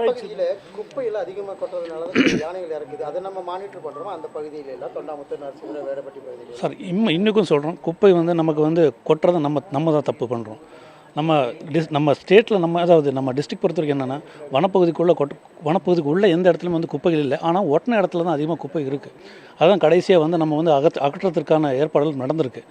வனப்பகுதியில் குப்பையில் அதிகமாக கொட்டுறதுனால தான் யானைகள் இறக்குது. அதை நம்ம மானிட்டர் பண்ணுறோம் அந்த பகுதியில் எல்லாம் தொண்டாமுத்தூர் நரசிபுரம் வேடப்பட்டி பகுதியில் சார் இன்னும் இன்னைக்கும் சொல்கிறோம் குப்பை வந்து நமக்கு வந்து கொட்டுறதை நம்ம நம்ம தான் தப்பு பண்ணுறோம் நம்ம டிஸ் நம்ம ஸ்டேட்டில் நம்ம அதாவது நம்ம டிஸ்ட்ரிக்ட் பொறுத்த வரைக்கும் என்னென்னா வனப்பகுதிக்குள்ளே கொட் வனப்பகுதிக்குள்ளே எந்த இடத்துலையும் வந்து குப்பைகள் இல்லை. ஆனால் ஒட்டின இடத்துல தான் அதிகமாக குப்பை இருக்குது அதுதான் கடைசியாக வந்து நம்ம வந்து அகற்ற அகற்றத்திற்கான ஏற்பாடுகள் நடந்திருக்கு.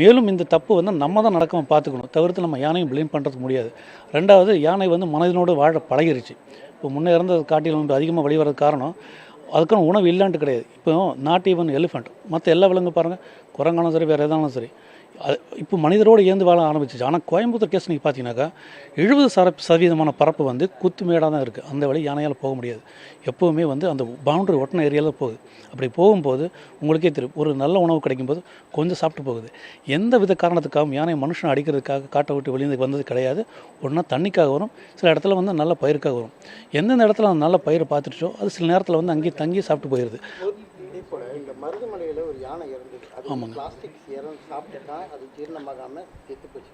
மேலும் இந்த தப்பு வந்து நம்ம தான் நடக்காமல் பார்த்துக்கணும். தவிர்த்து நம்ம யானையும் ப்ளேம் பண்ணுறதுக்கு முடியாது. ரெண்டாவது யானை வந்து மனதினோடு வாழ பழகிருச்சு. இப்போ முன்னே இருந்தது காட்டில் வந்து அதிகமாக வெளிவரது காரணம் அதுக்கான உணவு இல்லான்ட்டு கிடையாது. இப்போ நாட் ஈவன் எலிஃபண்ட் மற்ற எல்லா விலங்கு பாருங்கள் குரங்காலும் சரி வேறு எதாலும் சரி. இப்போ மனிதரோடு ஏந்து வாழ ஆரம்பிச்சிச்சு. ஆனால் கோயம்புத்தூர் கேஸ் நீங்கள் பார்த்தீங்கன்னாக்கா எழுபது சர சதவீதமான பரப்பு வந்து குத்து மேடாக தான் இருக்குது அந்த வழி யானையால் போக முடியாது. எப்போவுமே வந்து அந்த பவுண்டரி ஒட்டின ஏரியாவில் போகுது. அப்படி போகும்போது உங்களுக்கே தெரியும் ஒரு நல்ல உணவு கிடைக்கும்போது கொஞ்சம் சாப்பிட்டு போகுது. எந்த வித காரணத்துக்காகவும் யானை மனுஷனை அடிக்கிறதுக்காக காட்டை விட்டு வெளியே வந்தது கிடையாது. ஒன்றா தண்ணிக்காக வரும் சில இடத்துல வந்து நல்ல பயிருக்காக வரும். எந்தெந்த இடத்துல அந்த நல்ல பயிரை பார்த்துட்டோ அது சில நேரத்தில் வந்து அங்கேயே தங்கி சாப்பிட்டு போயிடுது மருதமலையில ஒரு யானை இறந்தது. அது ஆமாங்க. பிளாஸ்டிக் இறந்து சாப்பிட்டுட்டா அது ஜீரணமாகாம செத்து போச்சு.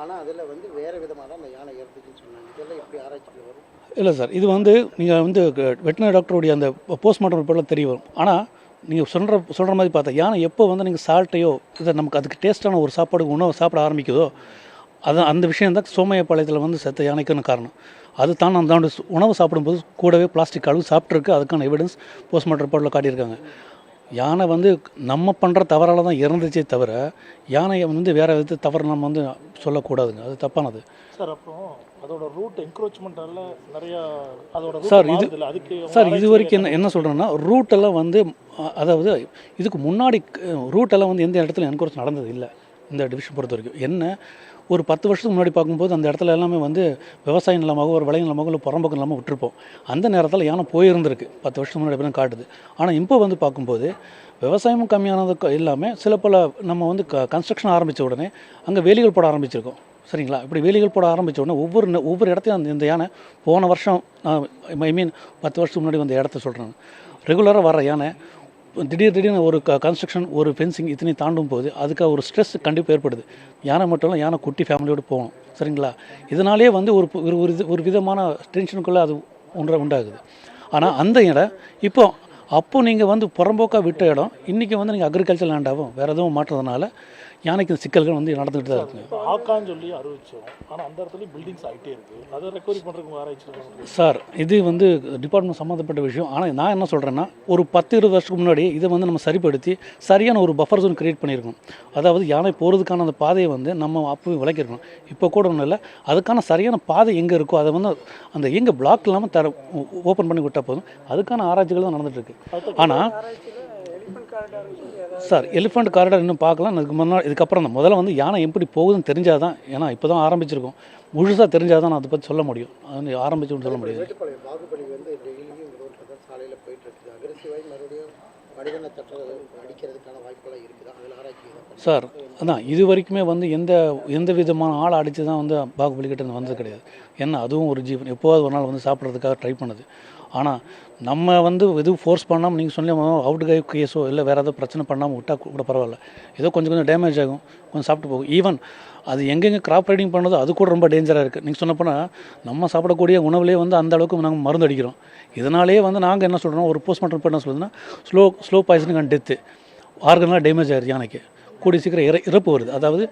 ஆனா அதுல வந்து வேற விதமா தான் அந்த யானை இறந்துச்சுன்னு சொன்னாங்க. இதெல்லாம் எப்படி ஆராய்ச்சிக்கு வரும்? இல்லை சார் இது வந்து நீங்கள் வந்து வெட்டினரி டாக்டருடைய அந்த போஸ்ட்மார்ட்டம் ரிப்போர்ட்டில் தெரிய வரும். ஆனால் நீங்கள் சொல்கிற சொல்கிற மாதிரி பார்த்தா யானை எப்போ வந்து நீங்கள் சால்ட்டையோ இதை நமக்கு அதுக்கு டேஸ்ட்டான ஒரு சாப்பாடு உணவு சாப்பிட ஆரம்பிக்குதோ அது அந்த விஷயம் தான் சோமையப்பாளையத்தில் வந்து செத்த யானைக்கான காரணம். அது தான் அந்த அந்த உணவு சாப்பிடும்போது கூடவே பிளாஸ்டிக் அளவு சாப்பிட்ருக்கு அதுக்கான எவிடன்ஸ் போஸ்ட்மார்ட்டம் ரிப்போர்ட்டில் காட்டியிருக்காங்க. யானை வந்து நம்ம பண்ணுற தவறால் தான் இறந்துச்சே தவிர யானையை வந்து வேறு விதத்து தவறு நம்ம வந்து சொல்லக்கூடாதுங்க. அது தப்பானது. சார் அப்புறம் அதோட ரூட் என்க்ரோச்மெண்டால நிறைய அதோட சார், இது- சார் இது வரைக்கும் என்ன என்ன சொல்கிறேன்னா ரூட்டெல்லாம் வந்து அதாவது இதுக்கு முன்னாடி ரூட்டெல்லாம் வந்து எந்த இடத்துல என்கோர்ஸ் நடந்தது இல்லை. இந்த டிவிஷன் பொறுத்த வரைக்கும். என்ன ஒரு பத்து வருஷத்துக்கு முன்னாடி பார்க்கும்போது அந்த இடத்துல எல்லாமே வந்து விவசாய நிலமாக ஒரு விளை நிலமாக இல்லை புறம்பக்கம் நிலமாக விட்டுருப்போம். அந்த நேரத்தில் யானை போயிருந்திருக்கு. பத்து வருஷத்துக்கு முன்னாடி தான் காட்டுது. ஆனால் இப்போ வந்து பார்க்கும்போது விவசாயமும் கம்மியானது இல்லாமல் சில பல நம்ம வந்து க கன்ஸ்ட்ரக்ஷன் ஆரம்பித்த உடனே அங்கே வேலிகள் போட ஆரம்பிச்சிருக்கோம். சரிங்களா? இப்படி வேலிகள் போட ஆரம்பித்த உடனே ஒவ்வொரு ஒவ்வொரு இடத்தையும் அந்த இந்த யானை போன வருஷம் ஐ மீன் பத்து வருஷத்துக்கு முன்னாடி வந்த இடத்த சொல்கிறேன் ரெகுலராக வர யானை திடீர் திடீர்னு ஒரு க கன்ஸ்ட்ரக்ஷன் ஒரு ஃபென்சிங் இத்தனை தாண்டும் போது அதுக்கு ஒரு ஸ்ட்ரெஸ் கண்டிப்பாக ஏற்படுது. யானை மட்டும் இல்லை யானை குட்டி ஃபேமிலியோடு போகணும். சரிங்களா? இதனாலே வந்து ஒரு ஒரு ஒரு இது- ஒரு விதமான டென்ஷனுக்குள்ளே அது ஒன்றை உண்டாகுது. ஆனால் அந்த இடம் இப்போ அப்போ நீங்கள் வந்து புறம்போக்காக விட்ட இடம் இன்றைக்கி வந்து நீங்கள் அக்ரிகல்ச்சர் லேண்டாகவும் வேறு எதுவும் மாற்றுறதுனால யானைக்கு இந்த சிக்கல்கள் வந்து நடந்துகிட்டு தான் இப்போ ஆக்கான்னு சொல்லி அறிவிச்சோம். ஆனா அந்த இடத்துலயும் பில்டிங்ஸ் ஆகிட்டே இருக்கு. அதை ரெக்கவரி பண்றதுக்கு உங்க ஆராய்ச்சி. சார் இது வந்து டிபார்ட்மெண்ட் சம்மந்தப்பட்ட விஷயம். ஆனால் நான் என்ன சொல்கிறேன்னா ஒரு பத்து இருபது வருஷத்துக்கு முன்னாடி இதை வந்து நம்ம சரிப்படுத்தி சரியான ஒரு பஃபர் ஜோன் கிரியேட் பண்ணியிருக்கோம். அதாவது யானை போகிறதுக்கான அந்த பாதையை வந்து நம்ம அப்போ விளக்கிருக்கணும் இப்போ கூட ஒன்றும் இல்லை. அதுக்கான சரியான பாதை எங்கே இருக்கோ அதை வந்து அந்த எங்கே பிளாக் இல்லாமல் தர ஓப்பன் பண்ணி விட்டால் போதும். அதுக்கான ஆராய்ச்சிகள் தான் நடந்துட்டு இருக்கு. ஆனால் சார் எலிஃபண்ட் காரிடார் இன்னும் பார்க்கலாம். அதுக்கு முன்னாடி இதுக்கப்புறம் தான். முதல்ல வந்து யானை எப்படி போகுதுன்னு தெரிஞ்சால் தான் ஏன்னா இப்போ தான் ஆரம்பிச்சிருக்கோம். முழுசாக தெரிஞ்சால் தான் நான் அதை பற்றி சொல்ல முடியும். அது ஆரம்பிச்சுன்னு சொல்ல முடியாது. சார் அதான் இது வரைக்குமே வந்து எந்த எந்த விதமான ஆள் அடித்து தான் வந்து பாகுபலி கிட்ட வந்தது கிடையாது. ஏன்னா அதுவும் ஒரு ஜீவன். எப்போவாது ஒரு நாள் வந்து சாப்பிட்றதுக்காக ட்ரை பண்ணுது. ஆனால் நம்ம வந்து எதுவும் ஃபோர்ஸ் பண்ணாமல் நீங்கள் சொன்ன அவுட் கை கேஸோ இல்லை வேறு ஏதாவது பிரச்சனை பண்ணாமல் விட்டால் கூட பரவாயில்ல. ஏதோ கொஞ்சம் கொஞ்சம் டேமேஜ் ஆகும். கொஞ்சம் சாப்பிட்டு போகும். ஈவன் அது எங்கெங்கே கிராப் ரைடிங் பண்ணதோ அது கூட ரொம்ப டேஞ்சராக இருக்குது நீங்கள் சொன்னப்போனால் நம்ம சாப்பிடக்கூடிய உணவுலேயே வந்து அந்த அளவுக்கு நாங்கள் மருந்து அடிக்கிறோம். இதனாலேயே வந்து நாங்கள் என்ன சொல்கிறோம் ஒரு போஸ்ட்மார்ட்டம் பண்ண சொல்லுதுன்னா ஸ்லோ ஸ்லோ பாய்சனுக்கான அண்ட் டெத்து ஆர்கன்லாம் டேமேஜ் ஆயிடுது யானைக்கு. கூடிய சீக்கிரம் இற இறப்பு வருது. அதாவது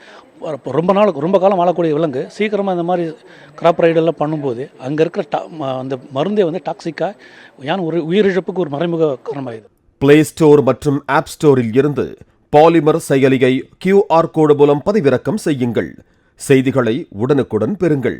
ரொம்ப நாள் ரொம்ப காலம் வாழக்கூடிய விலங்கு சீக்கிரமாக இந்த மாதிரி கிராப் ரைடெல்லாம் பண்ணும்போது அங்கே இருக்கிற டா அந்த மருந்தே வந்து டாக்ஸிக்காக யானை ஒரு உயிரிழப்புக்கு ஒரு மறைமுக காரணமாகுது பிளே ஸ்டோர் மற்றும் ஆப் ஸ்டோரில் இருந்து பாலிமர் செயலியை கியூஆர் கோடு மூலம் பதிவிறக்கம் செய்யுங்கள். செய்திகளை உடனுக்குடன் பெறுங்கள்.